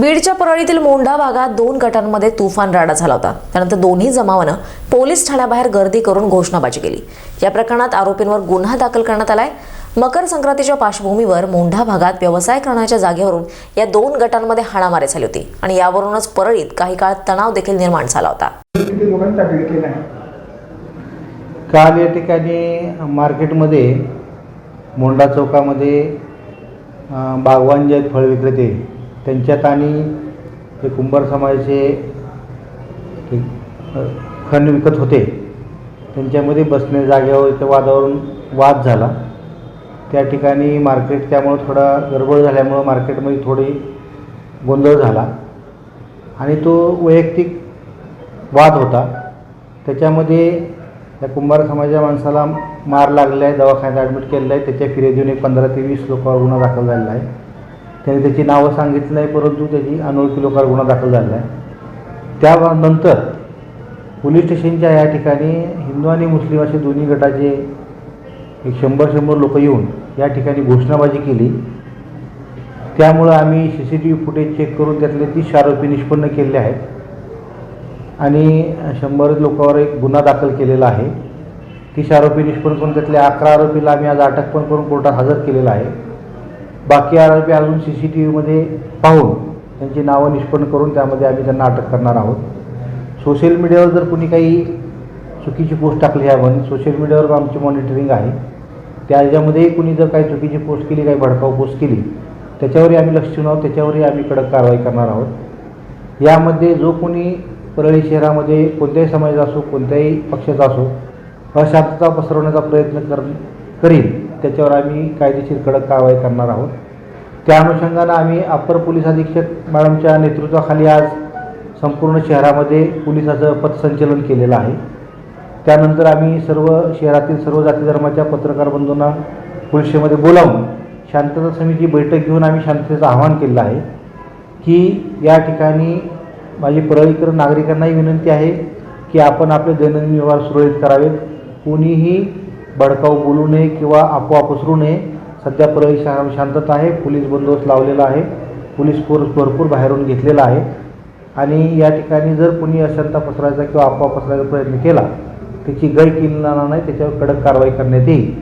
बीडच्या परळीतील मोंढा भागात दोन गटांमध्ये तुफान राडा झाला होता. त्यानंतर दोन्ही जमावानं पोलीस ठाण्याबाहेर गर्दी करून घोषणाबाजी केली. या प्रकरणात आरोपींवर गुन्हा दाखल करण्यात आलाय. मकर संक्रांतीच्या पार्श्वभूमीवर मोंढा भागात व्यवसाय करण्याच्या जागेवरून या दोन गटांमध्ये हाणामारी झाली होती आणि यावरूनच परळीत काही काळ तणाव देखील निर्माण झाला होता. काल या ठिकाणी मार्केटमध्ये मोंढा चौकामध्ये बागवान जे आहेत फळ विक्रेते त्यांच्यात आणि ते कुंभार समाजाचे खण विकत होते. त्यांच्यामध्ये बसणे जागेवरच्या वादावरून वाद झाला. त्या ठिकाणी मार्केट त्यामुळं थोडा गडबड झाल्यामुळं मार्केटमध्ये थोडी गोंधळ झाला. आणि तो वैयक्तिक वाद होता. त्याच्यामध्ये त्या कुंभार समाजाच्या माणसाला मार लागलेला आहे दवाखान्यात ॲडमिट केलेलं आहे. त्याच्या फिर्यादीने पंधरा ते वीस लोकांवर गुन्हा दाखल झालेला आहे. त्याने त्याची नावं सांगितली नाही परंतु त्याची अनोळखी लोकांवर गुन्हा दाखल झालेला आहे. त्यानंतर पोलीस स्टेशनच्या या ठिकाणी हिंदू आणि मुस्लिम असे दोन्ही गटाचे एक शंभर शंभर लोक येऊन या ठिकाणी घोषणाबाजी केली. त्यामुळं आम्ही C C T V footage check करून त्यातले तीस आरोपी निष्पन्न केलेले आहेत. आणि शंभर लोकांवर एक गुन्हा दाखल केलेला आहे. तीस आरोपी निष्पन्न करून त्यातल्या अकरा आरोपीला आम्ही आज अटक पण करून कोर्टात हजर केलेला आहे. बाकी आरोपी अजून सी सी टी व्हीमध्ये पाहून त्यांची नावं निष्पन्न करून त्यामध्ये आम्ही त्यांना अटक करणार आहोत. सोशल मीडियावर जर कुणी काही चुकीची पोस्ट टाकली आहे आपण सोशल मीडियावर आमची मॉनिटरिंग आहे. त्याच्यामध्ये कुणी जर काही चुकीची पोस्ट केली काही भडकाऊ पोस्ट केली त्याच्यावरही आम्ही लक्ष ठेवून आहोत त्याच्यावरही आम्ही कडक कारवाई करणार आहोत. यामध्ये जो कोणी परळी शहरामध्ये कोणत्याही समाजाचा असो कोणत्याही पक्षाचा असो अशांतता पसरवण्याचा प्रयत्न कर करील त्याच्यावर आम्ही कायदेशीर कडक कारवाई करणार आहोत. त्या अनुषंगानं आम्ही अप्पर पोलीस अधीक्षक मॅडमच्या नेतृत्वाखाली आज संपूर्ण शहरामध्ये पोलिसाचं पथसंचलन केलेलं आहे. त्यानंतर आम्ही सर्व शहरातील सर्व जाती धर्माच्या पत्रकार बंधूंना पोलिसमध्ये बोलावून शांतता समिती बैठक घेऊन आम्ही शांततेचं आवाहन केलं आहे की या ठिकाणी माझी परळीकर नागरिकांनाही विनंती आहे की आपण आपले दैनंदिन व्यवहार सुरळीत करावेत. कोणीही भडकाऊ बोलू नये किंवा आपोआप पसरू नये. सध्या परळी शहरात शांतता आहे. पोलीस बंदोबस्त लावलेला आहे. पोलीस फोर्स भरपूर बाहेरून घेतलेला आहे. आणि या ठिकाणी जर कोणी अशांता पसरायचा किंवा अफवा पसरायचा प्रयत्न केला त्याची गय केली जाणार नाही. त्याच्यावर कडक कारवाई करण्यात येईल.